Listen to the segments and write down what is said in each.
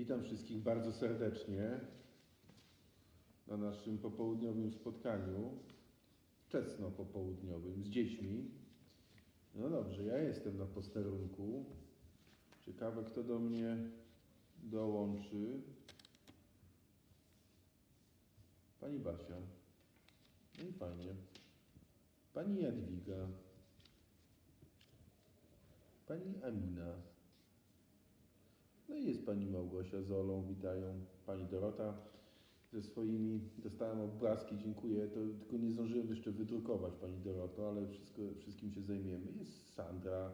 Witam wszystkich bardzo serdecznie na naszym popołudniowym spotkaniu, wczesno popołudniowym z dziećmi. No dobrze, ja jestem na posterunku. Ciekawe, kto do mnie dołączy. Pani Basia. No i fajnie. Pani Jadwiga. Pani Amina. No i jest pani Małgosia z Olą, witają. Pani Dorota ze swoimi, dostałem obrazki, dziękuję. To tylko nie zdążyłem jeszcze wydrukować pani Doroto, ale wszystko, wszystkim się zajmiemy. Jest Sandra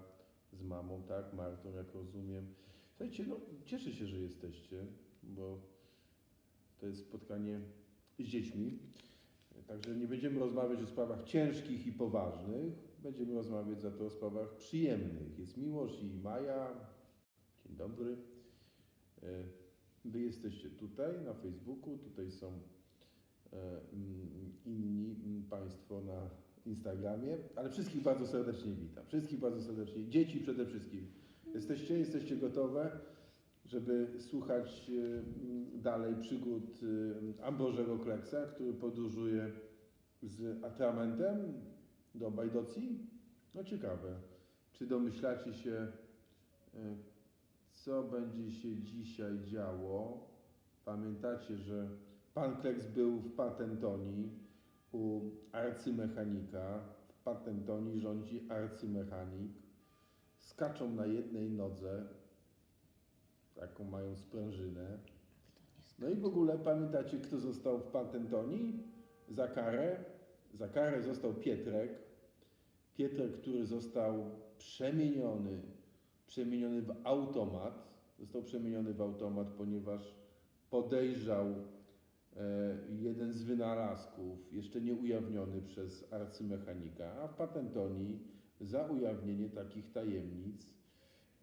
z mamą, tak, Martą, jak rozumiem. Słuchajcie, no cieszę się, że jesteście, bo to jest spotkanie z dziećmi. Także nie będziemy rozmawiać o sprawach ciężkich i poważnych, będziemy rozmawiać za to o sprawach przyjemnych. Jest Miłosz i Maja. Dzień dobry. E, Wy jesteście tutaj na Facebooku, tutaj są e, inni Państwo na Instagramie, ale wszystkich bardzo serdecznie witam. Wszystkich bardzo serdecznie. Dzieci przede wszystkim. Jesteście, jesteście gotowe, żeby słuchać e, dalej przygód Ambrożego Kleksa, który podróżuje z atramentem do Bajdocji? No ciekawe. Czy domyślacie się, co będzie się dzisiaj działo? Pamiętacie, że pan Kleks był w Patentonii u arcymechanika. W Patentonii rządzi arcymechanik. Skaczą na jednej nodze, taką mają sprężynę. No i w ogóle pamiętacie, kto został w Patentonii? Za karę? Za karę został Pietrek. Pietrek, który został przemieniony, przemieniony w automat. Został przemieniony w automat, ponieważ podejrzał e, jeden z wynalazków, jeszcze nie ujawniony przez arcymechanika, a w Patentonii za ujawnienie takich tajemnic.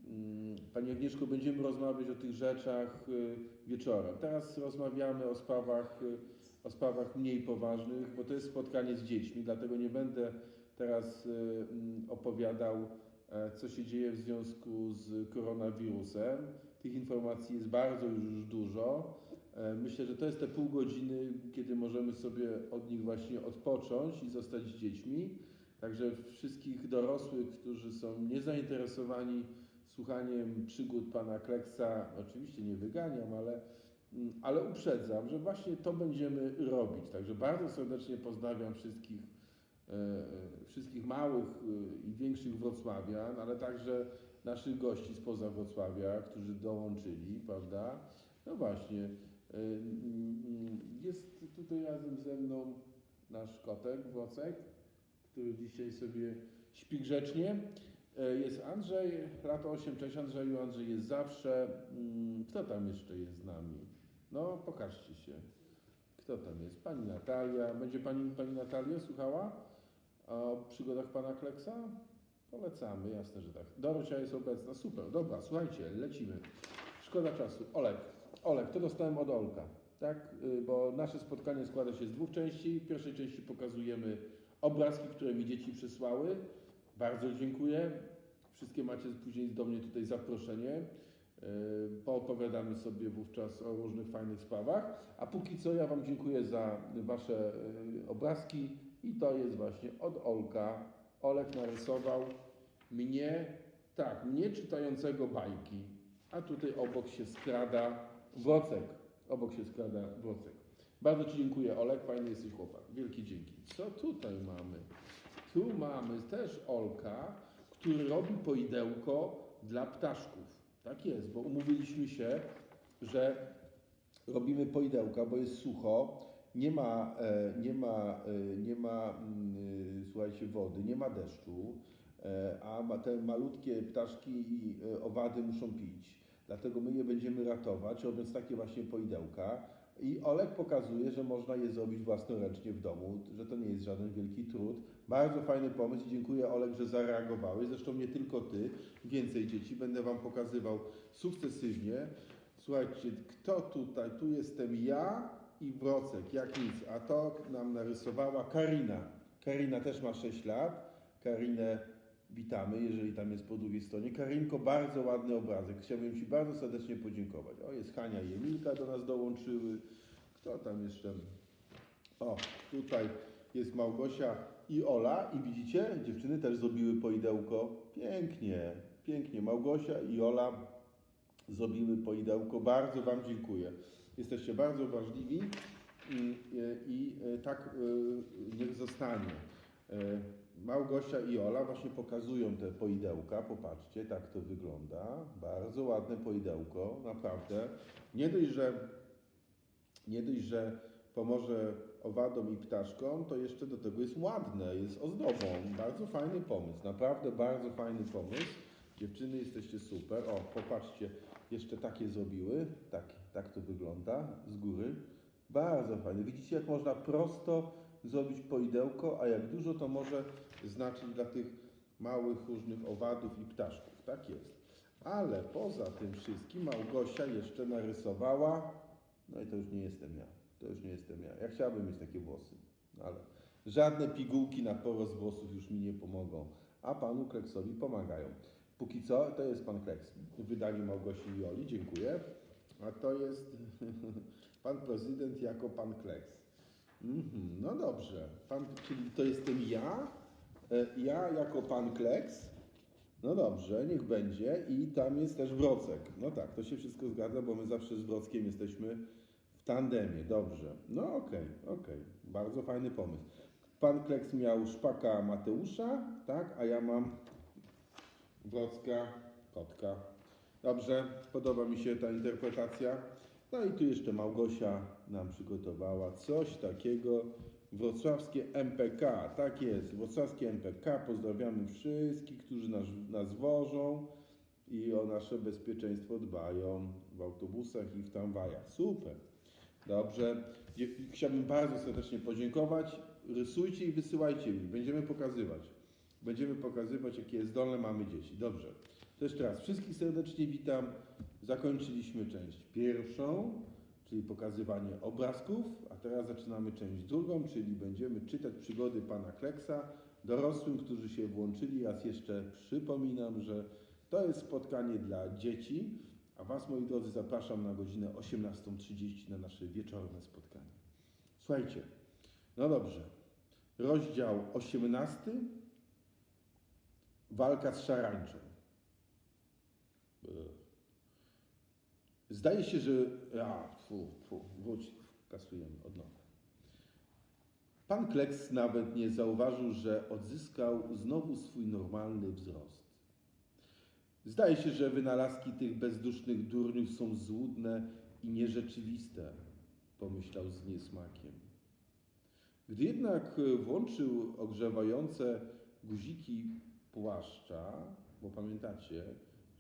Mm, Pani Agnieszko, będziemy rozmawiać o tych rzeczach y, wieczorem. Teraz rozmawiamy o sprawach, y, o sprawach mniej poważnych, bo to jest spotkanie z dziećmi, dlatego nie będę teraz mm, opowiadał, e, co się dzieje w związku z koronawirusem. Tych informacji jest bardzo już dużo. E, Myślę, że to jest te pół godziny, kiedy możemy sobie od nich właśnie odpocząć i zostać z dziećmi. Także wszystkich dorosłych, którzy są niezainteresowani słuchaniem przygód pana Kleksa, oczywiście nie wyganiam, ale, mm, ale uprzedzam, że właśnie to będziemy robić. Także bardzo serdecznie pozdrawiam wszystkich, e, e, wszystkich małych e, i większych Wrocławian, ale także naszych gości spoza Wrocławia, którzy dołączyli, prawda? No właśnie, e, mm, jest tutaj razem ze mną nasz kotek, Włocek, który dzisiaj sobie śpi grzecznie. E, Jest Andrzej, lat 8, cześć Andrzeju, Andrzej jest zawsze. Mm, Kto tam jeszcze jest z nami? No, pokażcie się. Kto tam jest? Pani Natalia. Będzie Pani, Pani Natalia słuchała o przygodach Pana Kleksa? Polecamy, jasne, że tak. Dorocia jest obecna, super, dobra, słuchajcie, lecimy. Szkoda czasu. Olek, Olek, to dostałem od Olka, tak? Y, Bo nasze spotkanie składa się z dwóch części. W pierwszej części pokazujemy obrazki, które mi dzieci przysłały. Bardzo dziękuję. Wszystkie macie później do mnie tutaj zaproszenie. Yy, Poopowiadamy sobie wówczas o różnych fajnych sprawach. A póki co ja Wam dziękuję za Wasze yy, obrazki. I to jest właśnie od Olka. Olek narysował mnie, tak, mnie czytającego bajki. A tutaj obok się skrada Wrocek. Obok się skrada Wrocek. Bardzo Ci dziękuję, Olek. Fajny jesteś chłopak. Wielkie dzięki. Co tutaj mamy? Tu mamy też Olka, który robi poidełko dla ptaszków. Tak jest, bo umówiliśmy się, że robimy poidełka, bo jest sucho, nie ma, e, nie ma, e, nie ma mm, słuchajcie, wody, nie ma deszczu, e, a te malutkie ptaszki i e, owady muszą pić. Dlatego my je będziemy ratować, robiąc takie właśnie poidełka. I Olek pokazuje, że można je zrobić własnoręcznie w domu, że to nie jest żaden wielki trud. Bardzo fajny pomysł i dziękuję Olek, że zareagowałeś. Zresztą nie tylko ty, więcej dzieci. Będę wam pokazywał sukcesywnie. Słuchajcie, kto tutaj? Tu jestem ja i Wrocek, jak nic. A to nam narysowała Karina. Karina też ma 6 lat. Karinę witamy, jeżeli tam jest po drugiej stronie. Karinko, bardzo ładny obrazek. Chciałbym Ci bardzo serdecznie podziękować. O, jest Hania i Emilka do nas dołączyły. Kto tam jeszcze? O, tutaj jest Małgosia i Ola. I widzicie, dziewczyny też zrobiły poidełko. Pięknie, pięknie. Małgosia i Ola zrobiły poidełko. Bardzo Wam dziękuję. Jesteście bardzo ważliwi i, i, tak niech zostanie. Y, Małgosia i Ola właśnie pokazują te poidełka. Popatrzcie, tak to wygląda. Bardzo ładne poidełko, naprawdę. Nie dość, że, nie dość, że pomoże owadom i ptaszkom, to jeszcze do tego jest ładne, jest ozdobą. Bardzo fajny pomysł, naprawdę bardzo fajny pomysł. Dziewczyny, jesteście super. O, popatrzcie, jeszcze takie zrobiły. Tak, tak to wygląda z góry. Bardzo fajne. Widzicie, jak można prosto zrobić poidełko, a jak dużo to może znaczyć dla tych małych różnych owadów i ptaszków. Tak jest. Ale poza tym wszystkim Małgosia jeszcze narysowała, no i to już nie jestem ja. To już nie jestem ja. Ja chciałbym mieć takie włosy, ale żadne pigułki na porost włosów już mi nie pomogą, a panu Kleksowi pomagają. Póki co to jest pan Kleks w wydaniu Małgosi i Oli, dziękuję. A to jest pan prezydent jako pan Kleks. Mhm, no dobrze, pan, czyli to jestem ja, e, ja jako pan Kleks. No dobrze, niech będzie. I tam jest też Wrocek. No tak, to się wszystko zgadza, bo my zawsze z Wrockiem jesteśmy w tandemie. Dobrze. No okej, okej. Bardzo fajny pomysł. Pan Kleks miał szpaka Mateusza, tak? A ja mam Wrocka kotka. Dobrze, podoba mi się ta interpretacja. No i tu jeszcze Małgosia nam przygotowała coś takiego. Wrocławskie MPK, tak jest, wrocławskie MPK. Pozdrawiamy wszystkich, którzy nas, nas wożą i o nasze bezpieczeństwo dbają w autobusach i w tramwajach. Super. Dobrze. Chciałbym bardzo serdecznie podziękować. Rysujcie i wysyłajcie mi. Będziemy pokazywać. Będziemy pokazywać, jakie zdolne mamy dzieci. Dobrze. To jeszcze raz. Wszystkich serdecznie witam. Zakończyliśmy część pierwszą, czyli pokazywanie obrazków, a teraz zaczynamy część drugą, czyli będziemy czytać przygody pana Kleksa dorosłym, którzy się włączyli. Raz jeszcze przypominam, że to jest spotkanie dla dzieci, a Was, moi drodzy, zapraszam na godzinę 18.30 na nasze wieczorne spotkanie. Słuchajcie, no dobrze. Rozdział 18. Walka z szarańczą. Zdaje się, że. A, fu, fu, wróć, kasujemy od nowa. Pan Kleks nawet nie zauważył, że odzyskał znowu swój normalny wzrost. Zdaje się, że wynalazki tych bezdusznych durniów są złudne i nierzeczywiste, pomyślał z niesmakiem. Gdy jednak włączył ogrzewające guziki płaszcza, bo pamiętacie,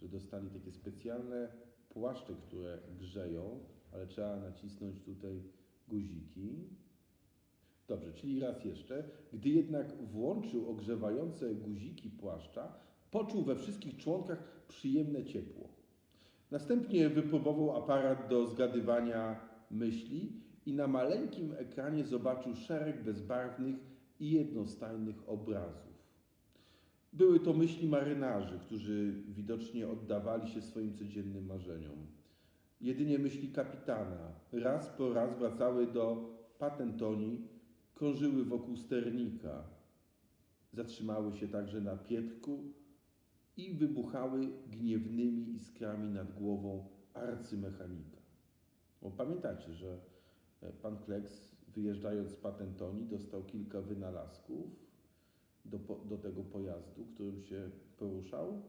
że dostali takie specjalne płaszcze, które grzeją, ale trzeba nacisnąć tutaj guziki. Dobrze, czyli raz jeszcze. Gdy jednak włączył ogrzewające guziki płaszcza, poczuł we wszystkich członkach przyjemne ciepło. Następnie wypróbował aparat do zgadywania myśli i na maleńkim ekranie zobaczył szereg bezbarwnych i jednostajnych obrazów. Były to myśli marynarzy, którzy widocznie oddawali się swoim codziennym marzeniom. Jedynie myśli kapitana raz po raz wracały do Patentoni, krążyły wokół sternika. Zatrzymały się także na Pietrku i wybuchały gniewnymi iskrami nad głową arcymechanika. Bo pamiętacie, że e, pan Kleks wyjeżdżając z Patentoni dostał kilka wynalazków do, do tego pojazdu, którym się poruszał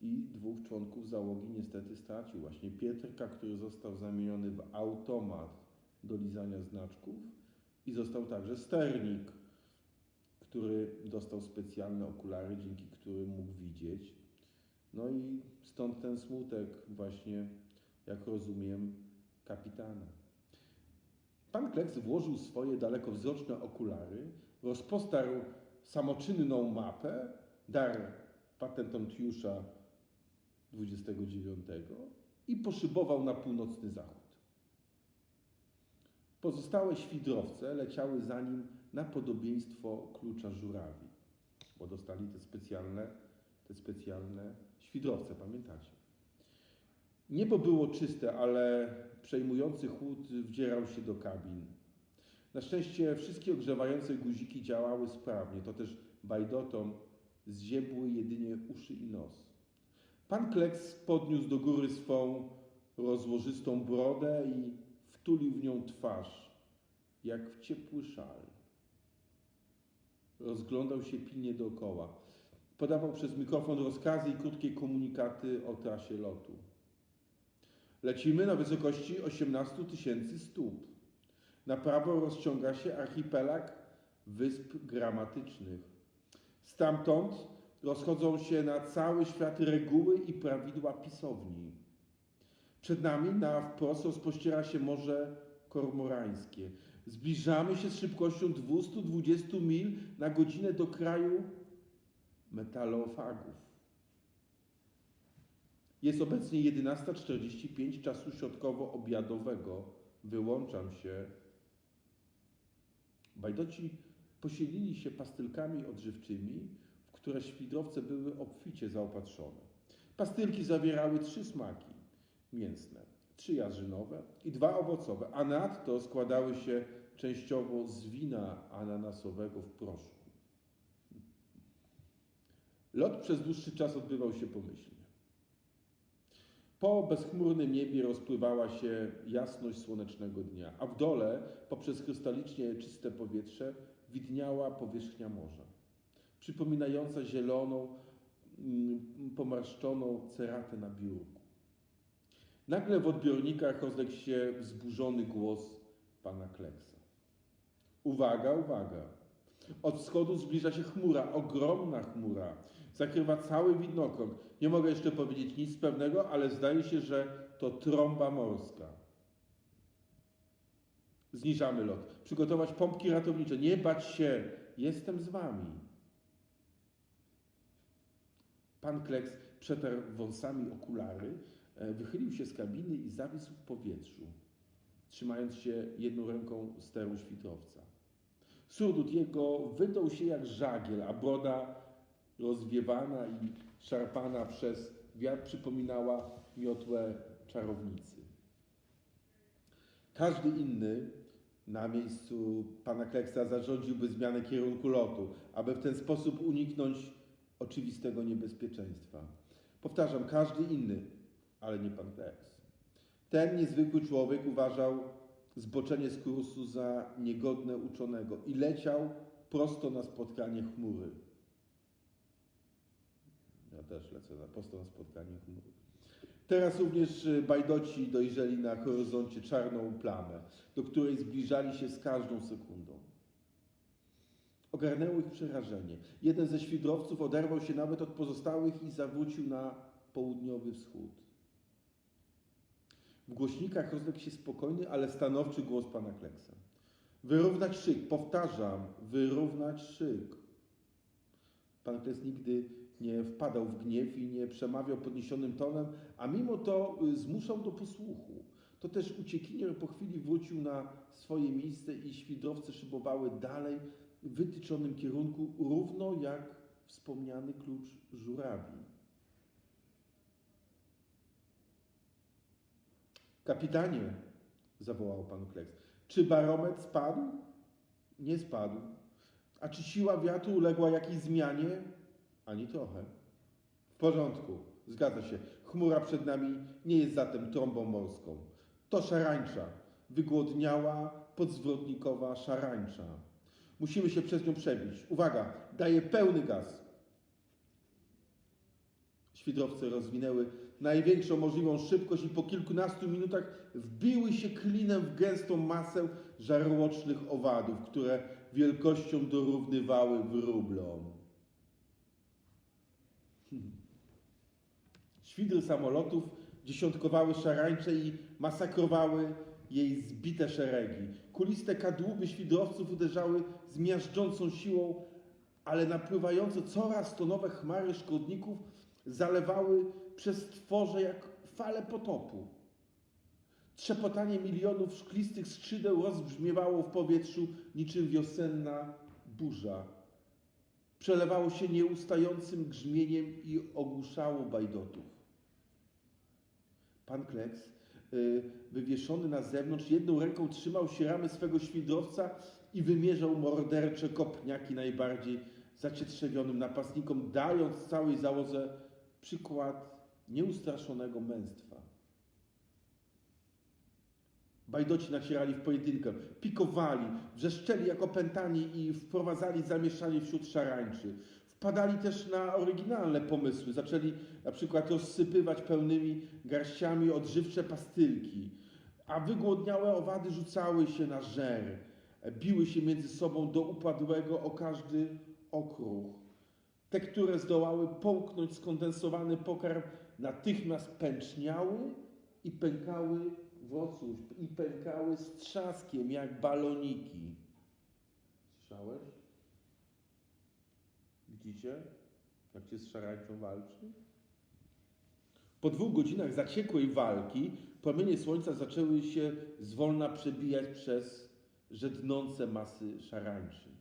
i dwóch członków załogi niestety stracił. Właśnie Pietrka, który został zamieniony w automat do lizania znaczków i został także sternik, który dostał specjalne okulary, dzięki którym mógł widzieć. No i stąd ten smutek właśnie, jak rozumiem, kapitana. Pan Kleks włożył swoje dalekowzroczne okulary, rozpostarł samoczynną mapę, dar patentątiusza 29 i poszybował na północny zachód. Pozostałe świdrowce leciały za nim na podobieństwo klucza żurawi, bo dostali te specjalne te specjalne świdrowce, pamiętacie? Niebo było czyste, ale przejmujący chłód wdzierał się do kabin. Na szczęście wszystkie ogrzewające guziki działały sprawnie, to też bajdotom zziębły jedynie uszy i nos. Pan Kleks podniósł do góry swą rozłożystą brodę i wtulił w nią twarz, jak w ciepły szal. Rozglądał się pilnie dookoła. Podawał przez mikrofon rozkazy i krótkie komunikaty o trasie lotu. Lecimy na wysokości 18 tysięcy stóp. Na prawo rozciąga się archipelag wysp gramatycznych. Stamtąd rozchodzą się na cały świat reguły i prawidła pisowni. Przed nami na wprost rozpościera się Morze Kormorańskie. Zbliżamy się z szybkością 220 mil na godzinę do kraju metalofagów. Jest obecnie 11.45 czasu środkowo-obiadowego. Wyłączam się. Bajdoci posielili się pastylkami odżywczymi, w które świdrowce były obficie zaopatrzone. Pastylki zawierały trzy smaki mięsne, trzy jarzynowe i dwa owocowe, a nadto składały się częściowo z wina ananasowego w proszku. Lot przez dłuższy czas odbywał się pomyślnie. Po bezchmurnym niebie rozpływała się jasność słonecznego dnia, a w dole, poprzez krystalicznie czyste powietrze, widniała powierzchnia morza, przypominająca zieloną, mm, pomarszczoną ceratę na biurku. Nagle w odbiornikach rozległ się wzburzony głos pana Kleksa. Uwaga, uwaga! Od wschodu zbliża się chmura, ogromna chmura. Zakrywa cały widnokrąg. Nie mogę jeszcze powiedzieć nic pewnego, ale zdaje się, że to trąba morska. Zniżamy lot. Przygotować pompki ratownicze. Nie bać się. Jestem z wami. Pan Kleks przetarł wąsami okulary, e, wychylił się z kabiny i zawisł w powietrzu, trzymając się jedną ręką steru świtrowca. Surdut jego wydał się jak żagiel, a broda rozwiewana i szarpana przez wiatr przypominała miotłę czarownicy. Każdy inny na miejscu pana Kleksa zarządziłby zmianę kierunku lotu, aby w ten sposób uniknąć oczywistego niebezpieczeństwa. Powtarzam, każdy inny, ale nie pan Kleks. Ten niezwykły człowiek uważał zboczenie z kursu za niegodne uczonego i leciał prosto na spotkanie chmury. Ja też lecę na, prosto na spotkanie chmury. Teraz również bajdoci dojrzeli na horyzoncie czarną plamę, do której zbliżali się z każdą sekundą. Ogarnęło ich przerażenie. Jeden ze świdrowców oderwał się nawet od pozostałych i zawrócił na południowy wschód. W głośnikach rozległ się spokojny, ale stanowczy głos pana Kleksa. Wyrównać szyk, powtarzam, wyrównać szyk. Pan Kleks nigdy nie wpadał w gniew i nie przemawiał podniesionym tonem, a mimo to y, zmuszał do posłuchu. To też uciekinier po chwili wrócił na swoje miejsce i świdrowce szybowały dalej w wytyczonym kierunku, równo jak wspomniany klucz żurawi. Kapitanie, zawołał pan Kleks, czy barometr spadł? Nie spadł. A czy siła wiatru uległa jakiejś zmianie? Ani trochę. W porządku, zgadza się. Chmura przed nami nie jest zatem trąbą morską. To szarańcza, wygłodniała, podzwrotnikowa szarańcza. Musimy się przez nią przebić. Uwaga, daję pełny gaz. Świdrowce rozwinęły największą możliwą szybkość i po kilkunastu minutach wbiły się klinem w gęstą masę żarłocznych owadów, które wielkością dorównywały wróblom. Hmm. Świdry samolotów dziesiątkowały szarańcze i masakrowały jej zbite szeregi. Kuliste kadłuby świdrowców uderzały z miażdżącą siłą, ale napływające coraz to nowe chmary szkodników zalewały przez tworze jak fale potopu. Trzepotanie milionów szklistych skrzydeł rozbrzmiewało w powietrzu niczym wiosenna burza. przelewało się nieustającym grzmieniem i ogłuszało bajdotów. Pan Kleks, y, wywieszony na zewnątrz, jedną ręką trzymał się ramy swego świdrowca i wymierzał mordercze kopniaki najbardziej zacietrzewionym napastnikom, dając całej załodze przykład nieustraszonego męstwa. Bajdoci nacierali w pojedynkę, pikowali, wrzeszczeli jak opętani i wprowadzali zamieszanie wśród szarańczy. Wpadali też na oryginalne pomysły. Zaczęli na przykład rozsypywać pełnymi garściami odżywcze pastylki, a wygłodniałe owady rzucały się na żer, biły się między sobą do upadłego o każdy okruch. Te, które zdołały połknąć skondensowany pokarm, natychmiast pęczniały i pękały w ocuś, i pękały z trzaskiem jak baloniki. Słyszałeś? Widzicie, jak się z szarańczą walczy? Po dwóch godzinach zaciekłej walki promienie słońca zaczęły się zwolna przebijać przez żednące masy szarańczy.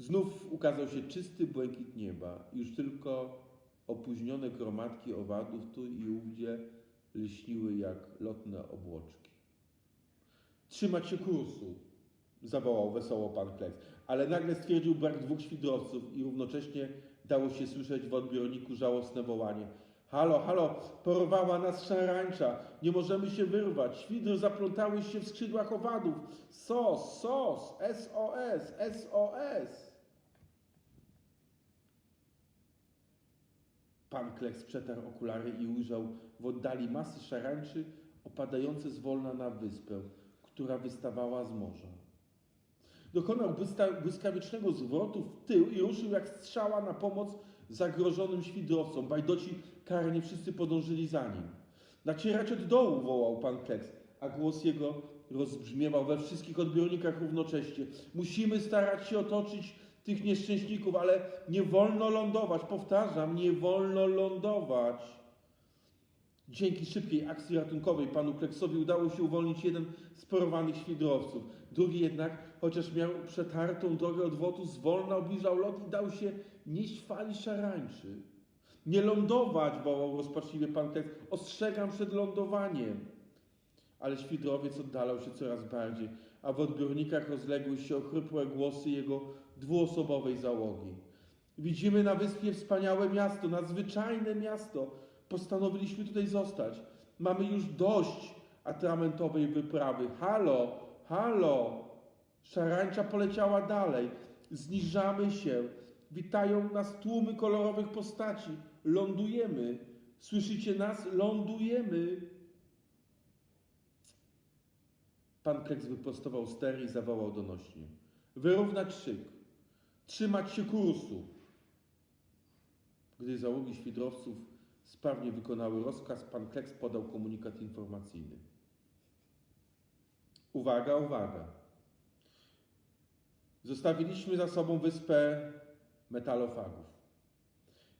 Znów ukazał się czysty błękit nieba. Już tylko opóźnione gromadki owadów tu i ówdzie lśniły jak lotne obłoczki. Trzymać się kursu, zawołał wesoło pan Kleks, ale nagle stwierdził brak dwóch świdrowców i równocześnie dało się słyszeć w odbiorniku żałosne wołanie. Halo, halo, porwała nas szarańcza, nie możemy się wyrwać, świdry zaplątały się w skrzydłach owadów. SOS, SOS, SOS, SOS. Pan Kleks przetarł okulary i ujrzał w oddali masy szarańczy opadające zwolna na wyspę, która wystawała z morza. Dokonał błyska- błyskawicznego zwrotu w tył i ruszył jak strzała na pomoc zagrożonym świdrowcom. Bajdoci karnie wszyscy podążyli za nim. Nacierać od dołu, wołał pan Kleks, a głos jego rozbrzmiewał we wszystkich odbiornikach równocześnie. Musimy starać się otoczyć tych nieszczęśników, ale nie wolno lądować. Powtarzam, nie wolno lądować. Dzięki szybkiej akcji ratunkowej panu Kleksowi udało się uwolnić jeden z porwanych świdrowców. Drugi jednak, chociaż miał przetartą drogę odwrotu, zwolna obniżał lot i dał się nieść fali szarańczy. Nie lądować, wołał rozpaczliwie pan Kleks. Ostrzegam przed lądowaniem. Ale świdrowiec oddalał się coraz bardziej, a w odbiornikach rozległy się ochrypłe głosy jego dwuosobowej załogi. Widzimy na wyspie wspaniałe miasto, nadzwyczajne miasto. Postanowiliśmy tutaj zostać. Mamy już dość atramentowej wyprawy. Halo, halo! Szarańcza poleciała dalej. Zniżamy się. Witają nas tłumy kolorowych postaci. Lądujemy. Słyszycie nas? Lądujemy. Pan Kleks wyprostował stery i zawołał donośnie. Wyrównać szyk. Trzymać się kursu. Gdy załogi świdrowców sprawnie wykonały rozkaz, pan Kleks podał komunikat informacyjny. Uwaga, uwaga. Zostawiliśmy za sobą wyspę metalofagów.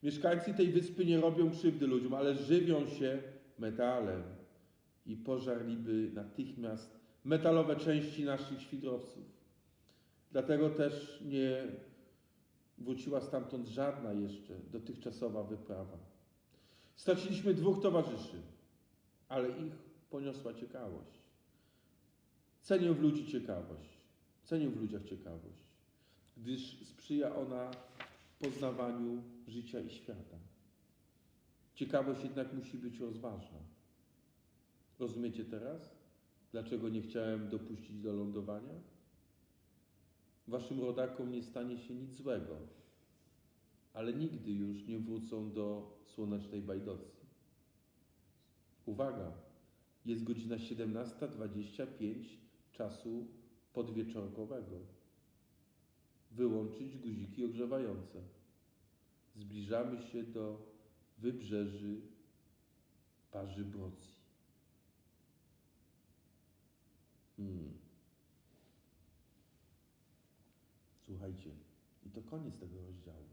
Mieszkańcy tej wyspy nie robią krzywdy ludziom, ale żywią się metalem i pożarliby natychmiast metalowe części naszych świdrowców. Dlatego też nie wróciła stamtąd żadna jeszcze dotychczasowa wyprawa. Straciliśmy dwóch towarzyszy, ale ich poniosła ciekawość. Cenię w ludzi ciekawość. Cenię w ludziach ciekawość, gdyż sprzyja ona poznawaniu życia i świata. Ciekawość jednak musi być rozważna. Rozumiecie teraz, dlaczego nie chciałem dopuścić do lądowania? Waszym rodakom nie stanie się nic złego, ale nigdy już nie wrócą do słonecznej bajdocji. Uwaga, jest godzina 17.25 czasu podwieczorkowego. Wyłączyć guziki ogrzewające. Zbliżamy się do wybrzeży Parzy Brocji. Hmm. Słuchajcie, i to koniec tego rozdziału.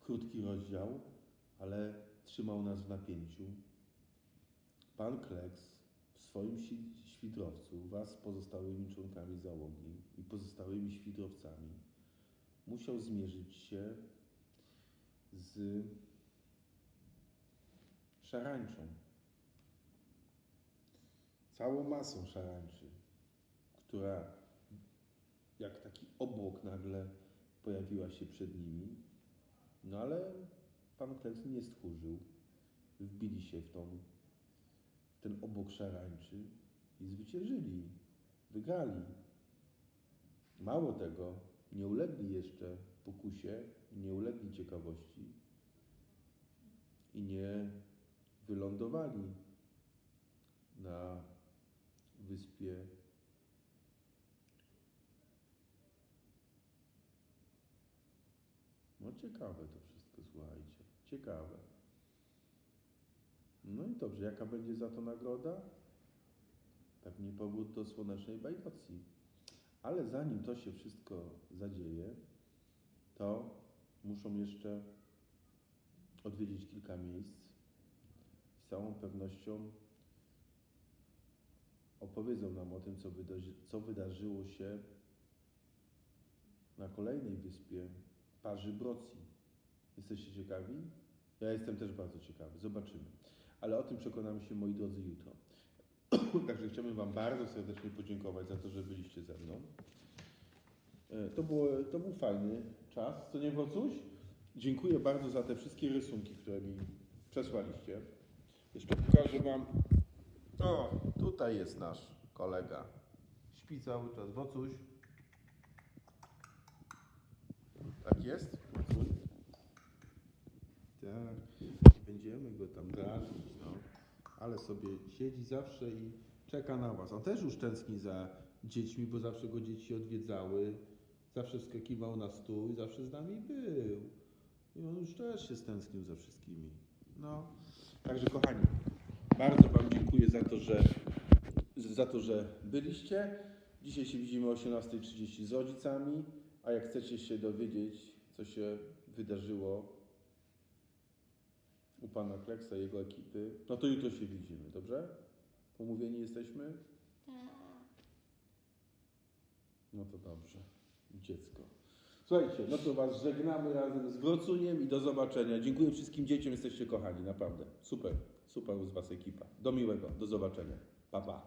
Krótki rozdział, ale trzymał nas w napięciu. Pan Kleks w swoim świdrowcu wraz z pozostałymi członkami załogi i pozostałymi świdrowcami musiał zmierzyć się z szarańczą. Całą masą szarańczy, która jak taki obłok nagle pojawiła się przed nimi. No ale pan Kleks nie stchórzył. Wbili się w tą, ten obłok szarańczy i zwyciężyli. Wygrali. Mało tego, nie ulegli jeszcze pokusie, nie ulegli ciekawości i nie wylądowali na wyspie No ciekawe to wszystko, słuchajcie. Ciekawe. No i dobrze, jaka będzie za to nagroda? Pewnie powód do słonecznej bajkocji. Ale zanim to się wszystko zadzieje, to muszą jeszcze odwiedzić kilka miejsc. Z całą pewnością opowiedzą nam o tym, co, co wydarzyło się na kolejnej wyspie Parzy Brocji. Jesteście ciekawi? Ja jestem też bardzo ciekawy. Zobaczymy. Ale o tym przekonamy się, moi drodzy, jutro. Także chciałbym Wam bardzo serdecznie podziękować za to, że byliście ze mną. E, To, było, to był fajny czas, co nie Wocuś? Dziękuję bardzo za te wszystkie rysunki, które mi przesłaliście. Jeszcze pokażę Wam. O, tutaj jest nasz kolega. Śpi cały czas. Wocuś. Tak jest? Tak. Będziemy go tam drażnić, no. Ale sobie siedzi zawsze i czeka na was. On też już tęskni za dziećmi, bo zawsze go dzieci odwiedzały. Zawsze wskakiwał na stół i zawsze z nami był. I on już też się stęsknił za wszystkimi. No. Także kochani, bardzo wam dziękuję za to, że za to, że byliście. Dzisiaj się widzimy o 18.30 z rodzicami, a jak chcecie się dowiedzieć, co się wydarzyło u pana Kleksa i jego ekipy, no to jutro się widzimy, dobrze? Pomówieni jesteśmy? Tak. No to dobrze. Dziecko. Słuchajcie, no to was żegnamy razem z Wrocuniem i do zobaczenia. Dziękuję wszystkim dzieciom, jesteście kochani, naprawdę. Super, super z was ekipa. Do miłego, do zobaczenia. Pa, pa.